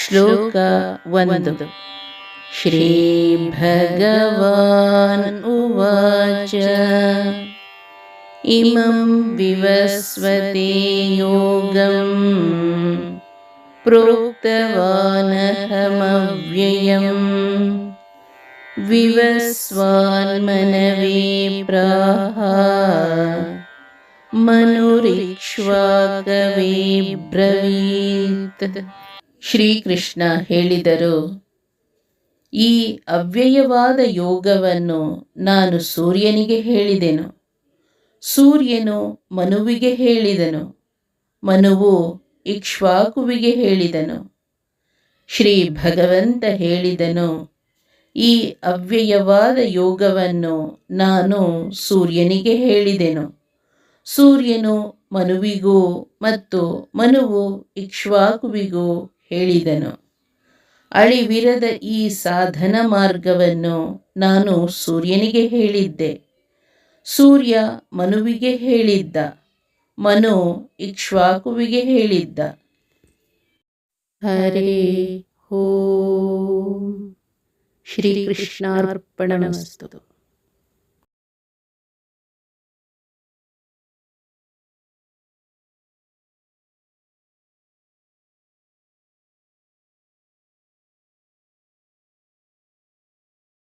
श्लोक वददतु श्रीभगवान् उवाच इमं विवस्वते योगम् प्रोक्तवानहमव्ययम्। विवस्वान्मनवे प्राह मनुरिक्ष्वाकवे ब्रवीत्। ಶ್ರೀಕೃಷ್ಣ ಹೇಳಿದರು, ಈ ಅವ್ಯಯವಾದ ಯೋಗವನ್ನು ನಾನು ಸೂರ್ಯನಿಗೆ ಹೇಳಿದೆನು. ಸೂರ್ಯನು ಮನುವಿಗೆ ಹೇಳಿದನು, ಮನುವು ಇಕ್ಷ್ವಾಕುವಿಗೆ ಹೇಳಿದನು. ಶ್ರೀ ಭಗವಂತ ಹೇಳಿದನು, ಈ ಅವ್ಯಯವಾದ ಯೋಗವನ್ನು ನಾನು ಸೂರ್ಯನಿಗೆ ಹೇಳಿದೆನು. ಸೂರ್ಯನು ಮನುವಿಗೂ ಮತ್ತು ಮನುವು ಇಕ್ಷ್ವಾಕುವಿಗೂ ಹೇಳಿದನು. ಅಳಿವಿರದ ಈ ಸಾಧನ ಮಾರ್ಗವನ್ನು ನಾನು ಸೂರ್ಯನಿಗೆ ಹೇಳಿದ್ದೆ. ಸೂರ್ಯ ಮನುವಿಗೆ ಹೇಳಿದ್ದ. ಮನು ಇಕ್ಷ್ವಾಕುವಿಗೆ ಹೇಳಿದ್ದ. ಹರೇ ಹೋ ಶ್ರೀಕೃಷ್ಣಾರ್ಪಣಮಸ್ತು.